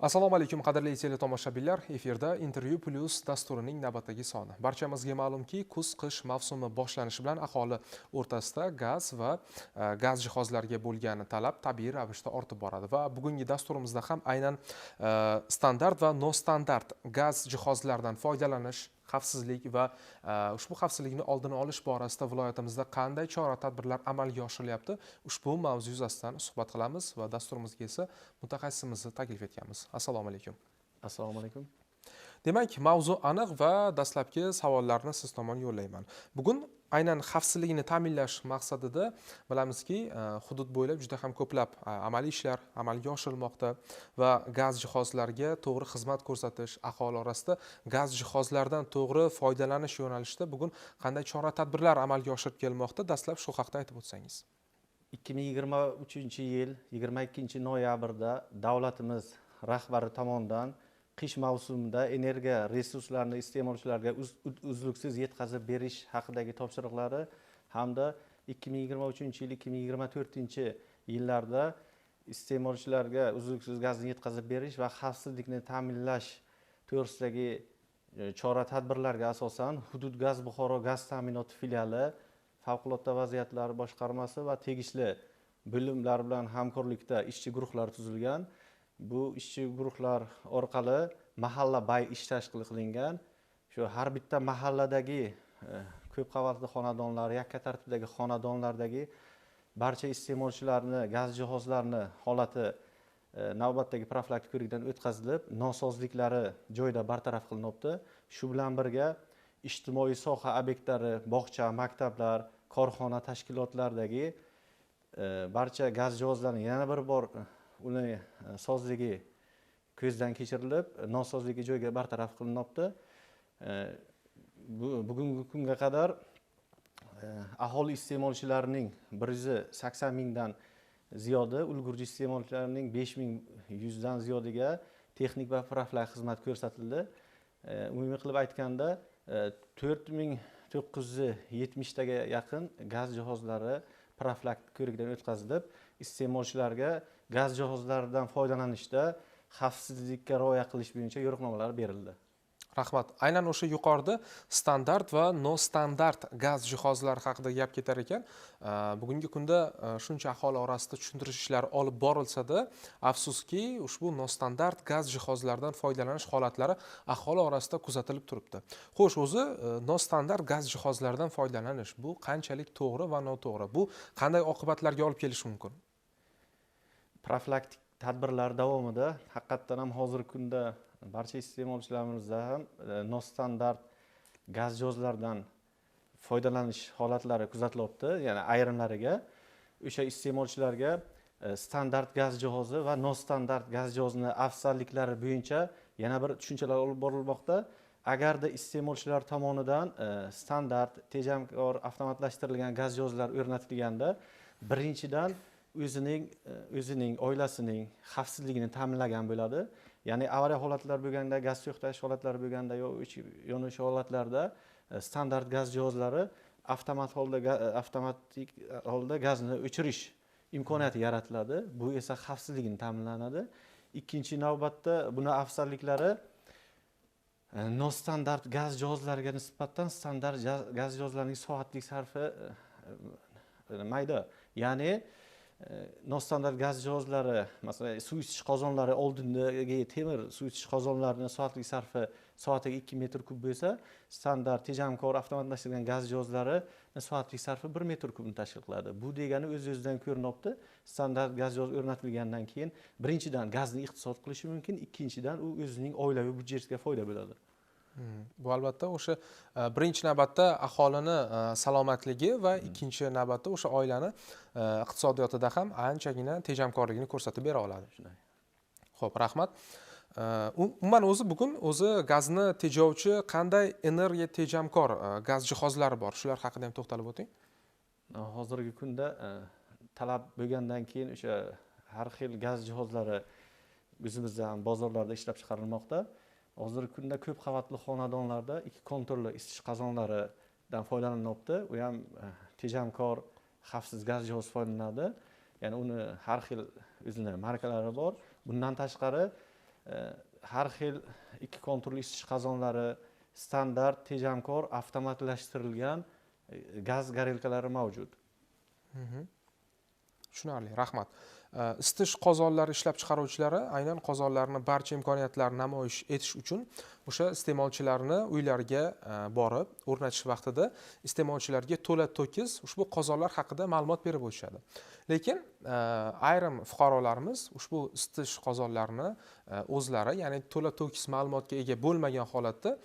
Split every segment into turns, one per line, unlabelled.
assalomu alaykum qadrli teletomoshabinlar. Efirda intervyu plyus dasturining navbatdagi soni. Barchamizga ma'lumki kuz qish mavsumi boshlanishi bilan aholi o'rtasida gaz va e, gaz jihozlariga bo'lgan talab tabiiy ravishda ortib boradi va bugungi dasturimizda ham aynan e, standart va nostandart gaz jihozlaridan foydalanish xavfsizlik va e, ushbu xavfsizlikni oldini olish borasida viloyatimizda qanday chora tadbirlar amalga oshirilyapti? Ushbu mavzu yuzasidan suhbat qilamiz va dasturimizga esa mutaxassisimizni taklif etganmiz. Assalomu alaykum.
Assalomu alaykum.
Demak mavzu aniq va dastlabki savollarni siz tomon yo'llayman. Bugun aynan xavfsizlikni ta'minlash maqsadida bilamizki e, hudud bo'ylab juda ham ko'plab e, amaliy ishlar amalga oshirilmoqda va gaz jihozlariga to'g'ri xizmat ko'rsatish aholi orasida gaz jihozlaridan to'g'ri foydalanish yo'nalishida bugun qanday chora tadbirlar amalga oshirib kelmoqda? Dastlab shu haqida aytib o'tsangiz.
Ikki ming yigirma uchinchi yil yigirma ikkinchi noyabrda davlatimiz rahbari tomonidan qish mavsumida energiya resurslarini iste'molchilarga uzluksiz yetkazib berish haqidagi topshiriqlari hamda ikki ming yigirma uchinchi yil ikki ming yigirma to'rtinchi yillarda iste'molchilarga uzluksiz gazni yetkazib berish va xavfsizlikni ta'minlash to'g'risidagi e, chora tadbirlarga asosan hudud gaz buxoro gaz ta'minoti filiali favqulodda vaziyatlar boshqarmasi va tegishli bo'limlar bilan hamkorlikda ishchi guruhlar tuzilgan bu ishchi guruhlar orqali mahalla bay ish tashkil qilingan. Shu har bitta mahalladagi e, ko'p qavatli xonadonlar yakka tartibdagi xonadonlardagi barcha iste'molchilarni gaz jihozlarini holati e, navbatdagi profilaktik ko'rikdan o'tkazilib nosozliklari joyida bartaraf qilinibdi shu bilan birga ijtimoiy soha obyektlari bog'cha maktablar korxona tashkilotlaridagi e, barcha gaz jihozlarini yana bir bor uni e, sozligi ko'zdan kechirilib e, nosozligi joyiga bartaraf qilinyapti e, bugungi kunga qadar aholi iste'molchilarining bir yuz sakson mingdan ziyodi ulgurji iste'molchilarning besh ming yuzdan ziyodiga texnik va profilaktik xizmat ko'rsatildi. Umumiy qilib aytganda to'rt ming to'qqiz yuz yetmishtaga yaqin gaz jihozlari profilaktik ko'rikdan o'tkazilib iste'molchilarga gaz jihozlaridan foydalanishda xavfsizlikka rioya qilish bo'yicha yo'riqnomalar berildi.
Rahmat. Aynan o'sha yuqorida standart va nostandart gaz jihozlari haqida gap ketar ekan. Bugungi kunda e, shuncha aholi orasida tushuntirish ishlari olib borilsada afsuski ushbu nostandart gaz jihozlaridan foydalanish holatlari aholi orasida kuzatilib turibdi. Xo'sh o'zi e, nostandart gaz jihozlaridan foydalanish bu qanchalik to'g'ri va noto'g'ri? Bu qanday oqibatlarga olib kelishi mumkin?
Profilaktik tadbirlar davomida haqiqatdan ham hozirgi kunda barcha iste'molchilarimizda ham e, nostandart gaz jihozlaridan foydalanish holatlari kuzatilyapti ya'ni ayrimlariga. O'sha iste'molchilarga e, standart gaz jihozi va nostandart gaz jihozini afzalliklari bo'yicha yana bir tushunchalar olib borilmoqda. Agarda iste'molchilar tomonidan e, standart tejamkor avtomatlashtirilgan gaz jihozlari o'rnatilganda birinchidan o'zining e, o'zining oilasining xavfsizligini ta'minlagan bo'ladi. Ya'ni avariya holatlari bo'lganda gaz to'xtash holatlari bo'lganda yo yonish holatlarida e, standart gaz jihozlari avtomat holda e, avtomatik holda gazni o'chirish imkoniyati yaratiladi. Bu esa xavfsizligini ta'minlanadi. İkkinchi navbatda buni afzalliklari nostandart gaz jihozlariga nisbatan standart gaz jihozlarining soatlik sarfi mayda. Ya'ni nostandart gaz jihozlari masalan suv ichish qozonlari oldindagi temir suv ichish qozonlarini soatlik sarfi soatiga ikki metr kub bo'lsa standart tejamkor avtomatlashtirilgan gaz jihozlari soatlik sarfi bir metr kubni tashkil qiladi bu degani o'z o'zidan ko'rinyapti standart gaz jihozi o'rnatilgandan keyin birinchidan gazni iqtisod qilishi mumkin ikkinchidan u o'zining oilaviy byudjetiga foyda bo'ladi.
Bu albatta o'sha e, birinchi navbatda aholini e, salomatligi va hmm. ikkinchi navbatda o'sha oilani e, iqtisodiyotida ham anchagina tejamkorligini ko'rsatib bera oladi. Ho'p rahmat. Umuman o'zi bugun o'zi gazni tejovchi qanday energiya tejamkor gaz jihozlari bor? Shular haqida ham to'xtalib o'ting.
Hozirgi kunda talab bo'lgandan keyin o'sha har xil gaz jihozlari o'zimizda ham bozorlarda ishlab chiqarilmoqda hozirgi kunda ko'p qavatli xonadonlarda ikki konturli isitish qozonlaridan foydalanyapti u ham e, tejamkor xavfsiz gaz jihozi foydalanadi. Ya'ni uni har xil o'zini markalari bor. Bundan tashqari e, har xil ikki konturli isitish qozonlari standart tejamkor avtomatlashtirilgan e, gaz gorelkalari mavjud. Mhmm.
Tushunarli. Rahmat. Э, isitish qozonlari ishlab chiqaruvchilari aynan qozonlarni barcha imkoniyatlarini namoyish etish uchun o'sha iste'molchilarni uylariga e, borib o'rnatish vaqtida iste'molchilarga to'la to'kis ushbu qozonlar haqida ma'lumot berib o'tishadi. Lekin e, ayrim fuqarolarimiz ushbu isitish qozonlarini e, o'zlari ya'ni to'la to'kis ma'lumotga ega bo'lmagan holatda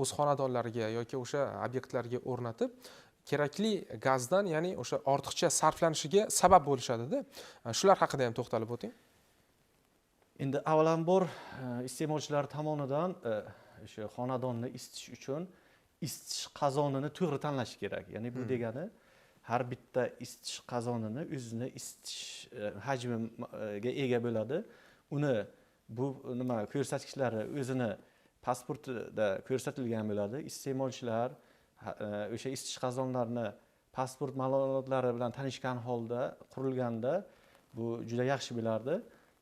o'z xonadonlariga yoki o'sha obyektlarga o'rnatib kerakli gazdan ya'ni o'sha ortiqcha sarflanishiga sabab bo'lishadida shular haqida ham to'xtalib o'ting.
Endi avvalambor e, iste'molchilar tomonidan e, o'sha xonadonni isitish uchun isitish qozonini to'g'ri tanlash kerak. Ya'ni bu degani har bitta isitish qozonini o'zini isitish e, hajmiga ega bo'ladi. Uni bu nima ko'rsatkichlari o'zini pasportida ko'rsatilgan bo'ladi. İste'molchilar E, o'sha isitish qozonlarini pasport ma'lumotlari bilan tanishgan holda qurilganda bu juda yaxshi bo'lardi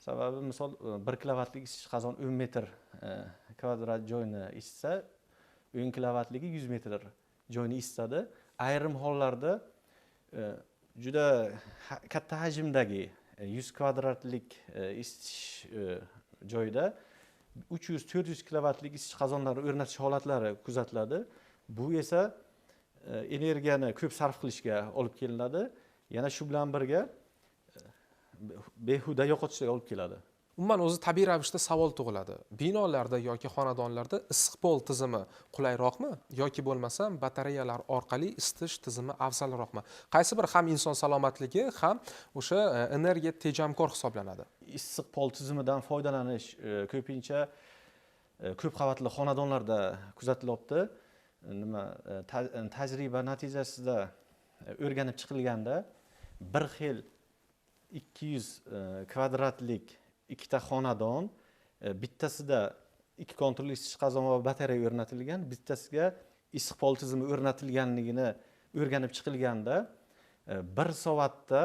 sababi misol e, bir kilovatlik isitish qozon o'n metr e, kvadrat joyni isitsa o'n kilovatligi yuz metr joyni isitadi. Ayrim hollarda juda katta hajmdagi yuz kvadratlik isitish joyda uch yuz to'rt yuz kilovatlik isitish qozonlari o'rnatish holatlari kuzatiladi bu esa e, energiyani ko'p sarf qilishga olib kelinadi. Yana shu bilan birga e, behuda yo'qotishga olib keladi.
Umuman o'zi tabiiy ravishda savol tug'iladi. Binolarda yoki xonadonlarda issiq pol tizimi qulayroqmi yoki bo'lmasam batareyalar orqali isitish tizimi afzalroqmi? Qaysi biri ham inson salomatligi ham o'sha e, energiya tejamkor hisoblanadi.
Issiq pol tizimidan foydalanish ko'pincha ko'p qavatli xonadonlarda kuzatilyapti nima e, e, tajriba natijasida e, o'rganib chiqilganda bir xil ikki yuz kvadratlik ikkita xonadon bittasida ikki konturli isitish qozon va batareya o'rnatilgan bittasiga issiq pol tizimi o'rnatilganligini o'rganib chiqilganda bir soatda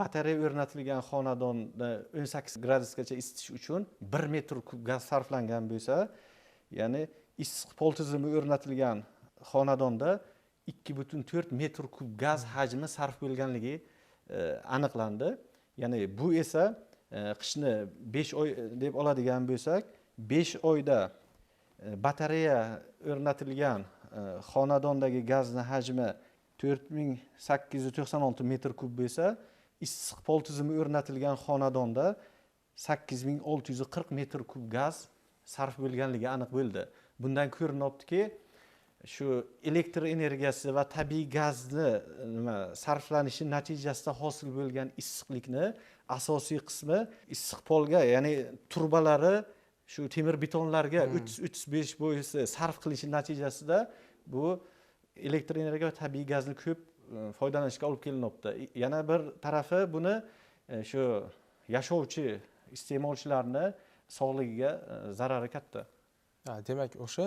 batareya o'rnatilgan xonadonni o'n sakkiz gradusgacha isitish uchun bir metr kub gaz sarflangan bo'lsa ya'ni issiq pol tizimi o'rnatilgan xonadonda ikki butun to'rt metr kub gaz hajmi sarf bo'lganligi e, aniqlandi. Ya'ni bu esa e, qishni besh oy deb oladigan bo'lsak besh oyda e, batareya o'rnatilgan xonadondagi gazni hajmi to'rt ming sakkiz yuz to'qson olti metr kub bo'lsa issiq pol tizimi o'rnatilgan xonadonda sakkiz ming olti yuz qirq metr kub gaz sarf bo'lganligi aniq bo'ldi bundan ko'rinyaptiki shu elektr energiyasi va tabiiy gazni nima sarflanishi natijasida hosil bo'lgan issiqlikni asosiy qismi issiq polga ya'ni turbalari shu temir betonlarga hmm. o'ttiz o'ttiz besh boisi sarf qilishi natijasida bu elektr energiya va tabiiy gazni ko'p e, foydalanishga olib kelinyapti yana bir tarafi buni e, shu yashovchi iste'molchilarni sog'ligiga e, zarari katta
demak o'sha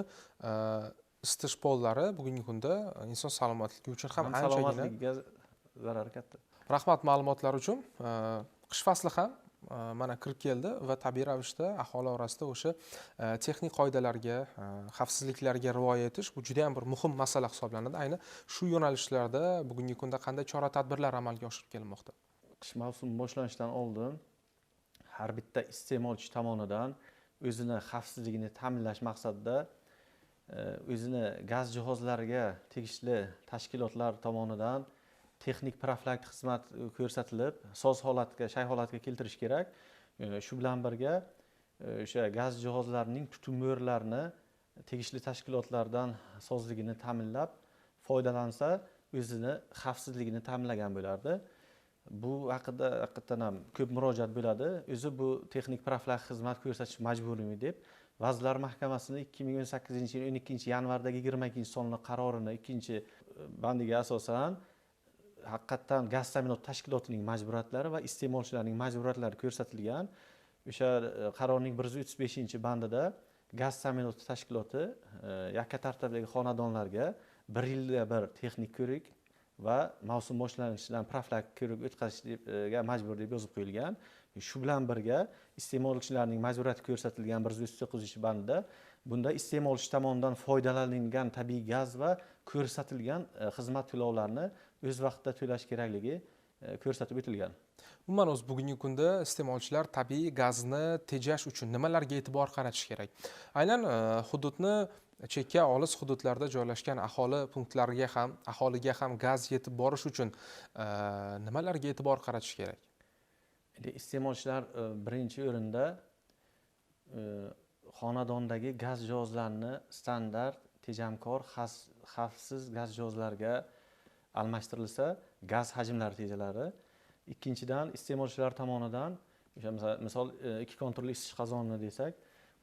isitish pollari bugungi kunda inson salomatligi uchun ham anchagina
zarari katta.
Rahmat ma'lumotlar uchun. Qish fasli ham mana kirib keldi va tabiiy ravishda aholi orasida o'sha texnik qoidalarga xavfsizliklarga rioya etish bu juda yam bir muhim masala hisoblanadi. Ayni shu yo'nalishlarda bugungi kunda qanday chora tadbirlar amalga oshirib kelinmoqda?
Qish mavsumi boshlanishidan oldin har bitta iste'molchi tomonidan o'zini xavfsizligini ta'minlash maqsadida e, o'zini gaz jihozlariga tegishli tashkilotlar tomonidan texnik profilaktik xizmat e, ko'rsatilib soz holatga shay holatga keltirish kerak. Shu bilan birga e, o'sha gaz jihozlarining tutun mo'rlarini tegishli tashkilotlardan sozligini ta'minlab foydalansa o'zini xavfsizligini ta'minlagan bo'lardi. Bu haqida haqiqatdan ham ko'p murojaat bo'ladi. O'zi bu texnik profilaktik xizmat ko'rsatish majburiymi deb vazirlar mahkamasini ikki ming o'n sakkizinchi yil o'n ikkinchi yanvardagi yigirma ikkinchi sonli qarorini ikkinchi e, bandiga asosan haqiqatdan gaz ta'minot tashkilotining majburiyatlari va iste'molchilarning majburiyatlari ko'rsatilgan. O'sha e, qarorning bir yuz o'ttiz beshinchi bandida gaz ta'minoti tashkiloti e, yakka tartibdagi xonadonlarga bir yilda bir texnik ko'rik va mavsum boshlanishidan profilaktik o'tkazishga majbur deb yozib qo'yilgan. Shu bilan birga iste'molchilarning majburiyati ko'rsatilgan bir yuz to'qqizinchi bandda bunda iste'molchi tomonidan foydalanilgan tabiiy gaz va ko'rsatilgan e, xizmat to'lovlarini o'z vaqtida to'lash kerakligi e, ko'rsatib o'tilgan
umuman o'zi bugungi kunda iste'molchilar tabiiy gazni tejash uchun nimalarga e'tibor qaratish kerak? Aynan e, hududni chekka olis hududlarda joylashgan aholi punktlariga ham aholiga ham gaz yetib borish uchun e, nimalarga e'tibor qaratish kerak?
Iste'molchilar e, birinchi o'rinda xonadondagi gaz jihozlarini standart tejamkor xavfsiz gaz jihozlarga almashtirilsa gaz hajmlari tejaladi ikkinchidan iste'molchilar tomonidan o'sha misol- e, ikki kontrolli isitish qozoni desak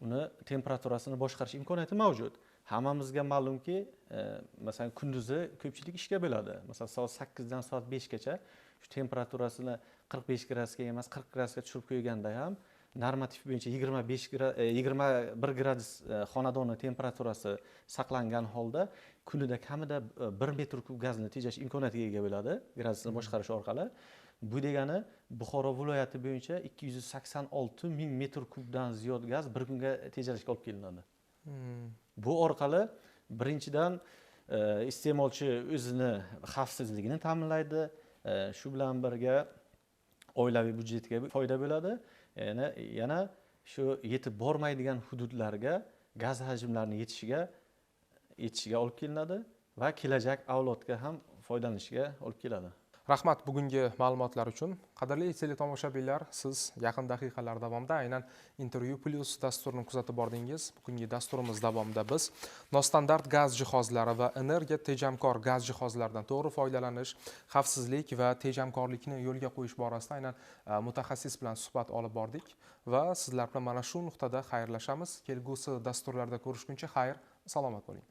uni temperaturasini boshqarish imkoniyati mavjud. Hammamizga ma'lumki e, masalan kunduzi ko'pchilik ishga bo'ladi. Masalan soat sakkizdan soat beshgacha shu temperaturasini qirq besh gradusga emas qirq gradusga tushirib qo'yganda ham normativ bo'yicha yigirma besh yigirma bir gradus e, xonadonni temperaturasi saqlangan holda kunida kamida e, bir metr kub gazni tejash imkoniyatiga ega bo'ladi gradusni boshqarish orqali bu degani buxoro viloyati bo'yicha ikki yuz sakson olti ming metr kubdan ziyod gaz bir kunga tejalishga olib kelinadi.
Hmm.
bu orqali birinchidan e, iste'molchi o'zini xavfsizligini ta'minlaydi. E, shu bilan birga oilaviy byudjetga foyda bo'ladi. Yana yana shu yetib bormaydigan hududlarga gaz hajmlarini yetishiga yetishiga olib kelinadi va kelajak avlodga ham foydalanishiga olib keladi
rahmat bugungi ma'lumotlar uchun. Qadrli teletomoshabinlar siz yaqin daqiqalar davomida aynan intervyu plyus dasturini kuzatib bordingiz. Bugungi dasturimiz davomida biz nostandart gaz jihozlari va energiya tejamkor gaz jihozlaridan to'g'ri foydalanish xavfsizlik va tejamkorlikni yo'lga qo'yish borasida aynan e, mutaxassis bilan suhbat olib bordik va sizlar bilan mana shu nuqtada xayrlashamiz. Kelgusi dasturlarda ko'rishguncha xayr salomat bo'ling.